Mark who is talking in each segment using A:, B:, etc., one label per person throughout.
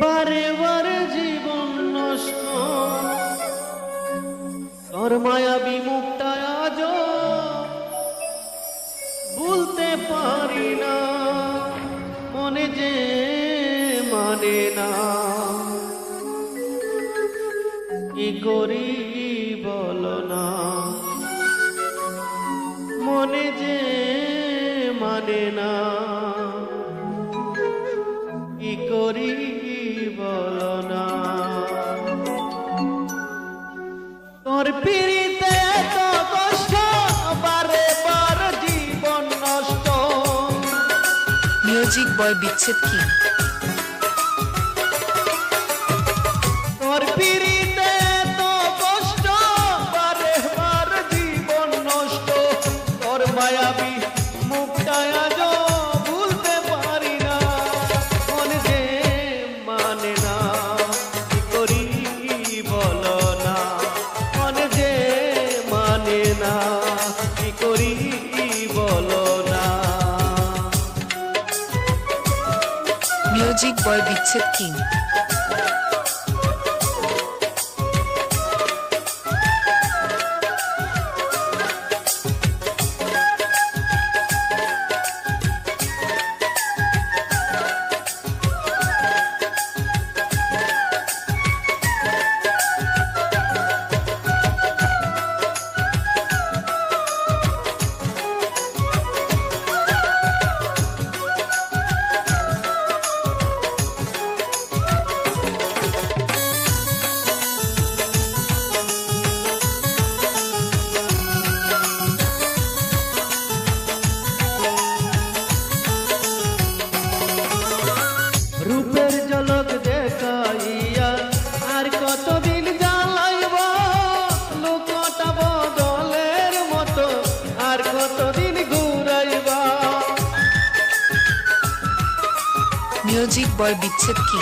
A: বারে বারে জীবন নষ্ট। তোর মায়া বিমুক্তায় আজ ভুলতে পারি না। মনে যে মানে না। কি করি বল না। মনে যে মানে না। म्यूज़िक बॉय विकसित की Music Boy Bitset King নিয়োজিক বল
B: বিচ্ছেদ কি?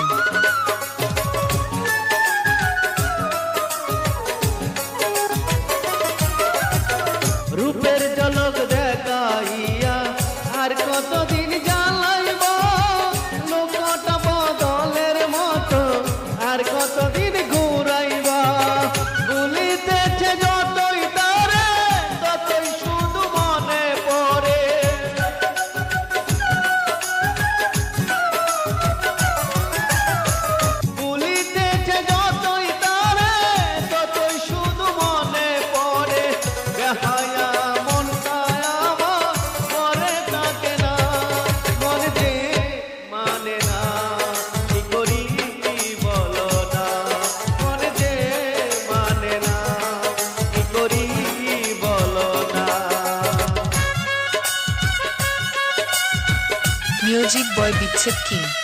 A: Music Boy Beatset King.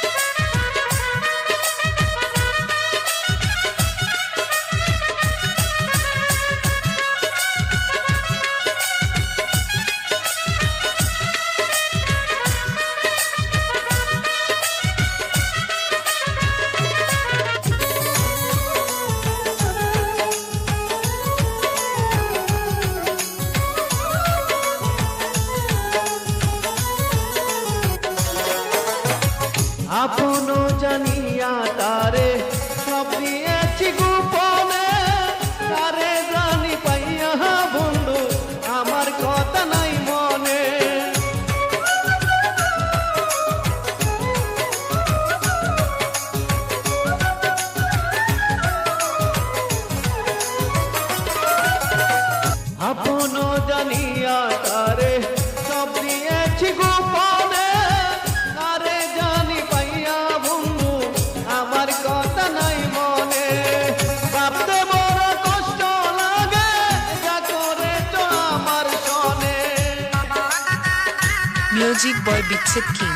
A: Logic Boy Beat Kid.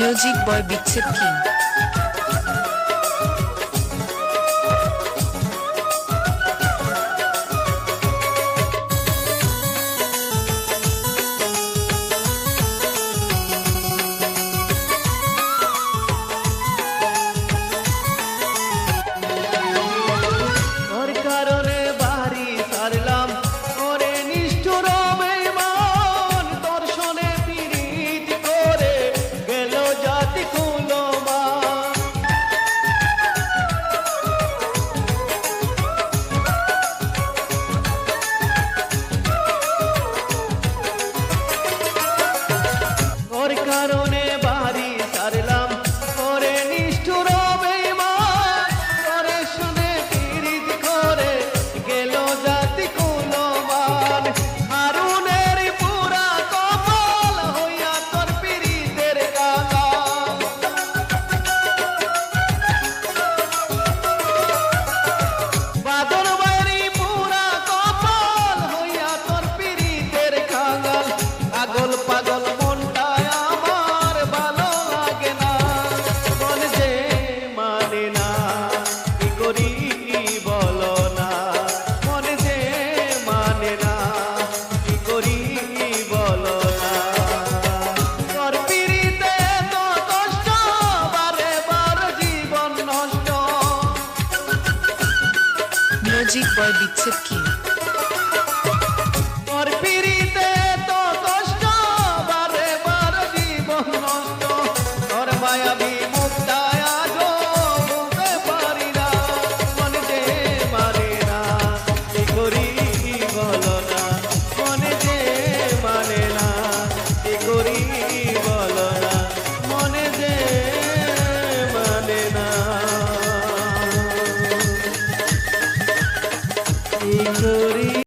B: Music boy বিচ্ছেদ কিং
A: তোর কারণে জীবন নষ্ট
B: মিউজিক বয় বিচ্ছেদ কিং